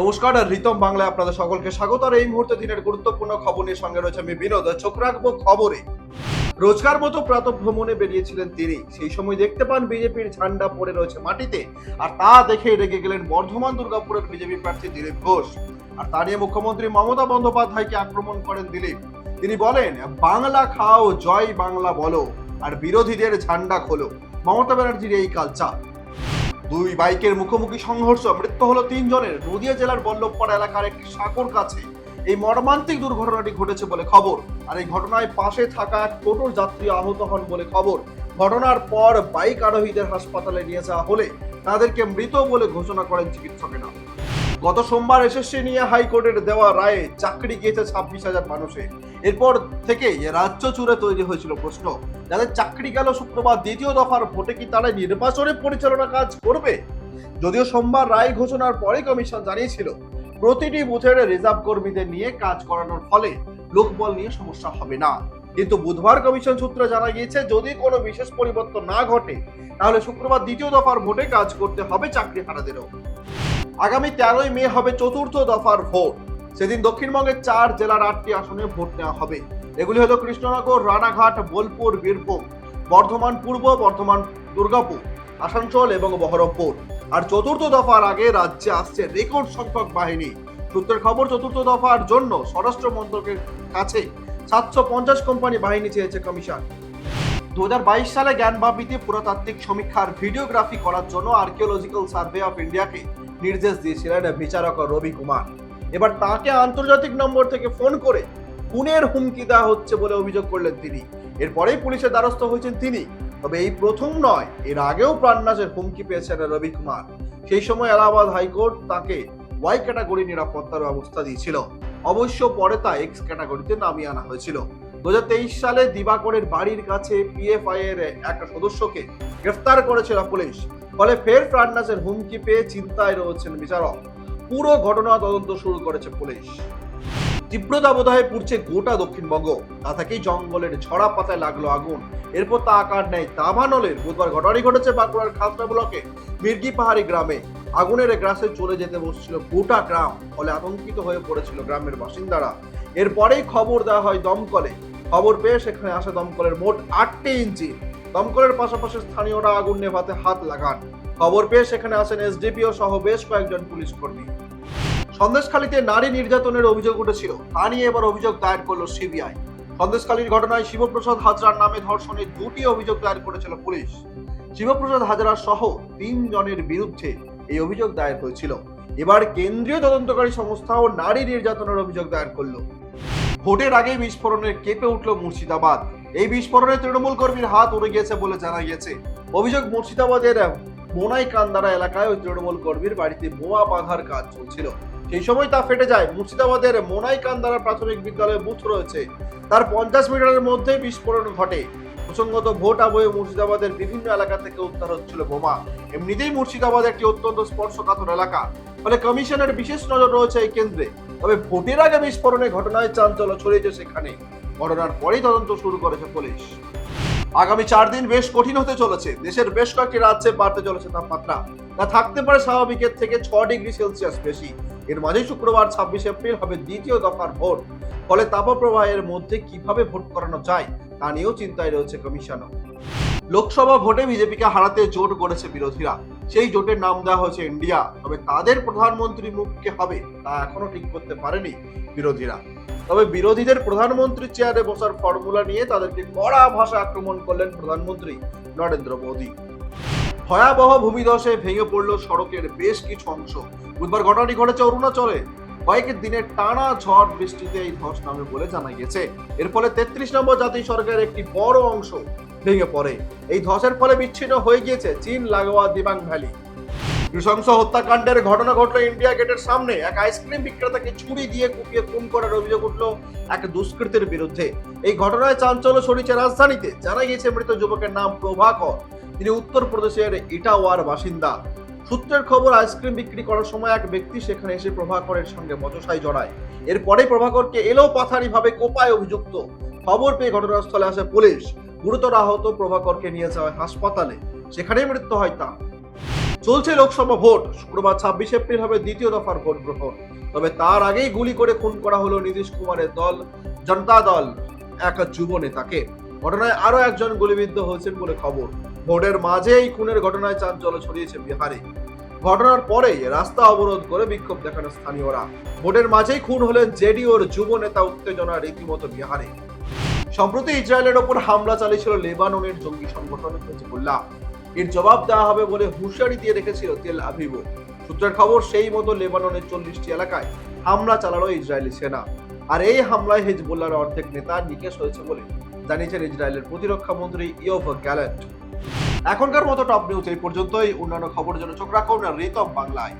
নমস্কার, আর রিতম বাংলায় আপনাদের সকলকে স্বাগত। আর এই মুহূর্তে দিনের গুরুত্বপূর্ণ খবর নিয়ে সঙ্গে রয়েছে আমি বিনোদ। চোখ রাখব খবরে। রোজকার মতো প্রাত ভ্রমণে বেরিয়েছিলেন তিনি। সেই সময় দেখতে পান বিজেপির ঝান্ডা পড়ে রয়েছে মাটিতে। আর তা দেখে রেগে গেলেন বর্ধমান, দুর্গাপুরের বিজেপি প্রার্থী দিলীপ ঘোষ। আর তা নিয়ে মুখ্যমন্ত্রী মমতা বন্দ্যোপাধ্যায়কে আক্রমণ করেন দিলীপ। তিনি বলেন, বাংলা খাও, জয় বাংলা বলো, আর বিরোধীদের ঝান্ডা খোলো। মমতা ব্যানার্জির এই কালচার। দুই বাইকের মুখোমুখি সংঘর্ষ, মৃত্যু হলো তিনজনের। নদিয়া জেলার বল্লভপাড়া এলাকার একটি সাঁকোর কাছে। এই মর্মান্তিক দুর্ঘটনাটি ঘটেছে বলে খবর। আর এই ঘটনায় পাশে থাকা এক টোটোর যাত্রী আহত হন বলে খবর। ঘটনার পর বাইক আরোহীদের হাসপাতালে নিয়ে যাওয়া হলে তাদেরকে মৃত বলে ঘোষণা করেন চিকিৎসকেরা। গত সোমবার এসএসসি নিয়ে হাইকোর্টের দেওয়া রায়ে চাকরি গিয়েছে ছাব্বিশ হাজার মানুষের। এরপর থেকে রাজ্য জুড়ে তৈরি হয়েছিল প্রশ্ন, যাদের চাকরি গেল শুক্রবার দ্বিতীয় দফার ভোটে কি তারা নির্বাচনে পরিচালনা কাজ করবে? যদিও সোমবার রায় ঘোষণার পরে কমিশন জানিয়েছিল, প্রতিটি বুথের রিজার্ভ কর্মীদের নিয়ে কাজ করানোর ফলে লোকবল নিয়ে সমস্যা হবে না। কিন্তু বুধবার কমিশন সূত্রে জানা গিয়েছে, যদি কোনো বিশেষ পরিবর্তন না ঘটে, তাহলে শুক্রবার দ্বিতীয় দফার ভোটে কাজ করতে হবে চাকরি হারাদেরও। আগামী তেরোই মে হবে চতুর্থ দফার ভোট। সেদিন দক্ষিণবঙ্গের চার জেলার আটটি আসনে ভোট নেওয়া হবে। এগুলি হলো কৃষ্ণনগর, রানাঘাট, বোলপুর, বীরভূম, বর্ধমান পূর্ব, বর্ধমান দুর্গাপুর, আসানসোল এবং বহরমপুর। আর চতুর্থ দফার আগে রাজ্যে আসছে রেকর্ড সংখ্যক বাহিনী। সূত্রের খবর, চতুর্থ দফার জন্য স্বরাষ্ট্র মন্ত্রকের কাছে সাতশো পঞ্চাশ কোম্পানি বাহিনী চেয়েছে কমিশন। দু হাজার বাইশ সালে জ্ঞানবাপিতে পুরাতাত্ত্বিক সমীক্ষার ভিডিওগ্রাফি করার জন্য আর্কিওলজিক্যাল সার্ভে অফ ইন্ডিয়াকে নির্দেশ দিয়েছিলেন বিচারক রবি কুমার। এবার তাকে আন্তর্জাতিক নম্বর থেকে ফোন করে খুনের হুমকি দেওয়া হচ্ছে বলে অভিযোগ করলেন তিনি। এরপরেই পুলিশের দ্বারস্থ হয়েছেন তিনি। তবে এই প্রথম নয়, এর আগেও প্রাণনাশের হুমকি পেয়েছেন রবি কুমার। সেই সময় এলাহাবাদ হাইকোর্ট তাকে ওয়াই ক্যাটাগরি নিরাপত্তার ব্যবস্থা দিয়েছিল। অবশ্য পরে তা এক্স ক্যাটাগরিতে নামিয়ে আনা হয়েছিল। দু হাজার তেইশ সালে দিবাকরের বাড়ির কাছে পিএফআই এর এক সদস্যকে গ্রেফতার করেছিল পুলিশ। ফলে ফের প্রাণনাশের হুমকি পেয়ে চিন্তায় রয়েছেন বিচারক। পুরো ঘটনা তদন্ত শুরু করেছে পুলিশ। তীব্র দাবদাহে পুড়ছে গোটা দক্ষিণবঙ্গ। তা থেকেই জঙ্গলের ঝরা পাতায় লাগল আগুন। এরপর তা আকার নেয় দাভানলের বুধবার ঘটনাটি ঘটেছে বাঁকুড়ার খাতড়া ব্লকে, মির্গি পাহাড়ি গ্রামে। আগুনের গ্রাসে চলে যেতে বসছিল গোটা গ্রাম, ফলে আতঙ্কিত হয়ে পড়েছিল গ্রামের বাসিন্দারা। এরপরেই খবর দেওয়া হয় দমকলে। খবর পেয়ে সেখানে আসে দমকলের মোট আটটি ইঞ্চি। দমকলের পাশাপাশি স্থানীয়রা আগুন নেভাতে হাত লাগান। খবর পেয়ে সেখানে আসেন এসডিপিও সহ বেশ কয়েকজন পুলিশ কর্মী। সন্দেশখালীতে নারী নির্যাতনের অভিযোগ উঠেছিল। তা নিয়ে এবার অভিযোগ দায়ের করল সিবিআই। সন্দেশখালীর ঘটনায় শিবপ্রসাদ হাজরার নামে ধর্ষণের দুটি অভিযোগ দায়ের করেছিল পুলিশ। শিবপ্রসাদ হাজরা সহ তিন জনের বিরুদ্ধে এই অভিযোগ দায়ের হয়েছিল। এবার কেন্দ্রীয় তদন্তকারী সংস্থাও নারী নির্যাতনের অভিযোগ দায়ের করল। ভোটের আগে বিস্ফোরণে কেঁপে উঠল মুর্শিদাবাদ। এই বিস্ফোরণে তৃণমূল কর্মীর হাত উড়ে গিয়েছে বলে জানা গিয়েছে। অভিযোগ মুর্শিদাবাদের মোনাই কান্দারা এলাকায় ওই তৃণমূল কর্মীর বাড়িতে বোমা বাঁধার কাজ চলছিল। সেই সময় তা ফেটে যায়। মুর্শিদাবাদের মোনাই কান্দারা প্রাথমিক বিদ্যালয়ে বুথ রয়েছে। তার পঞ্চাশ মিটারের মধ্যে বিস্ফোরণ ঘটে। প্রসঙ্গত ভোট আবহে মুর্শিদাবাদের বিভিন্ন এলাকা থেকে উদ্ধার হচ্ছিল বোমা। এমনিতেই মুর্শিদাবাদ একটি অত্যন্ত স্পর্শকাতর এলাকা। ফলে কমিশনের বিশেষ নজর রয়েছে এই কেন্দ্রে। তবে ভোটের আগে বিস্ফোরণের ঘটনায় চাঞ্চল্য ছড়িয়েছে সেখানে। ঘটনার পরেই তদন্ত শুরু করেছে পুলিশ। আগামী চার দিন বেশ কঠিন হতে চলেছে। দেশের বেশ কয়েকটি রাজ্যে বাড়তে চলেছে তাপমাত্রা। তা থাকতে পারে স্বাভাবিকের থেকে ছ ডিগ্রি সেলসিয়াস বেশি। এর মাঝে শুক্রবার ছাব্বিশ এপ্রিল হবে দ্বিতীয় দফার ভোট। ফলে তাপপ্রবাহের মধ্যে কীভাবে ভোট করানো যায়, তা নিয়েও চিন্তায় রয়েছে কমিশনও। লোকসভা ভোটে বিজেপিকে হারাতে জোট গড়েছে বিরোধীরা। সেই জোটের নাম দেওয়া হয়েছে ইন্ডিয়া। তবে তাদের প্রধানমন্ত্রী মুখকে হবে, তা এখনও ঠিক করতে পারেনি বিরোধীরা। তবে বিরোধীদের প্রধানমন্ত্রী চেয়ারে বসার ফর্মুলা নিয়ে তাদেরকে কড়া ভাষা আক্রমণ করলেন প্রধানমন্ত্রী নরেন্দ্র মোদী। ভয়াবহ ভূমিধসে ভেঙে পড়ল সড়কের বেশ কিছু অংশ। বুধবার ঘটনাটি ঘটেছে অরুণাচলে। কয়েক দিনের টানা ঝড় বৃষ্টিতে এই ধস নামে বলে জানা গেছে। এর ফলে তেত্রিশ নম্বর জাতীয় সড়কের একটি বড় অংশ ভেঙে পড়ে। এই ধসের ফলে বিচ্ছিন্ন হয়ে গিয়েছে চীন লাগোয়া দিবাং ভ্যালি। নৃশংস হত্যাকাণ্ডের ঘটনা ঘটলো ইন্ডিয়া গেটের সামনে। এক আইসক্রিম বিক্রেতাকে ছুরি দিয়ে কুপিয়ে খুন করার অভিযোগ উঠল এক দুষ্কৃতের বিরুদ্ধে। এই ঘটনায় চাঞ্চল্য ছড়িয়েছে রাজধানীতে। জানা গিয়েছে, মৃত যুবকের নাম প্রভাকর। তিনি উত্তরপ্রদেশের ইটাওয়ার বাসিন্দা। সূত্রের খবর, আইসক্রিম বিক্রি করার সময় এক ব্যক্তি সেখানে এসে প্রভাকরের সঙ্গে বচসায় জড়ায়। এরপরে প্রভাকরকে এলো পাথারি ভাবে কোপায় অভিযুক্ত। খবর পেয়ে ঘটনাস্থলে আসে পুলিশ। গুরুতর আহত প্রভাকরকে নিয়ে যাওয়া হাসপাতালে। সেখানেই মৃত্যু হয় তার। চলছে লোকসভা ভোট। শুক্রবার ছাব্বিশ এপ্রিল হবে দ্বিতীয় দফার ভোট গ্রহণ। তবে তার আগেই গুলি করে খুন করা হলো নীতিশ কুমারের দল, জনতা দল, এক যুব নেতাকে। ঘটনায় আরও একজন গুলিবিদ্ধ হয়েছেন বলে খবর। ভোটের মাঝে এই খুনের ঘটনায় চাঞ্চল্য ছড়িয়েছে বিহারে। ঘটনার পরেই রাস্তা অবরোধ করে বিক্ষোভ দেখানো স্থানীয়রা। ভোটের মাঝেই খুন হলেন জেডিওর যুব নেতা উত্তেজনা রীতিমতো বিহারে। সম্প্রতি ইসরায়েলের ওপর হামলা চালিয়েছিল লেবাননের জঙ্গি সংগঠন হেজবুল্লাহ। এর জবাব দেওয়া হবে বলে হুঁশিয়ারি দিয়ে রেখেছিল তেল আভিব। সূত্রের খবর, সেই মতো লেবাননের চল্লিশটি এলাকায় হামলা চালালো ইসরায়েলি সেনা। আর এই হামলায় হেজবুল্লার অর্ধেক নেতা নিকেশ হয়েছে বলে জানিয়েছেন ইসরায়েলের প্রতিরক্ষা মন্ত্রী ইয়োভ গ্যালেন্ট। এখনকার মতো টপ নিউজ এই পর্যন্তই। অন্যান্য খবরের জন্য চোখ রাখুন, রিতম বাংলায়।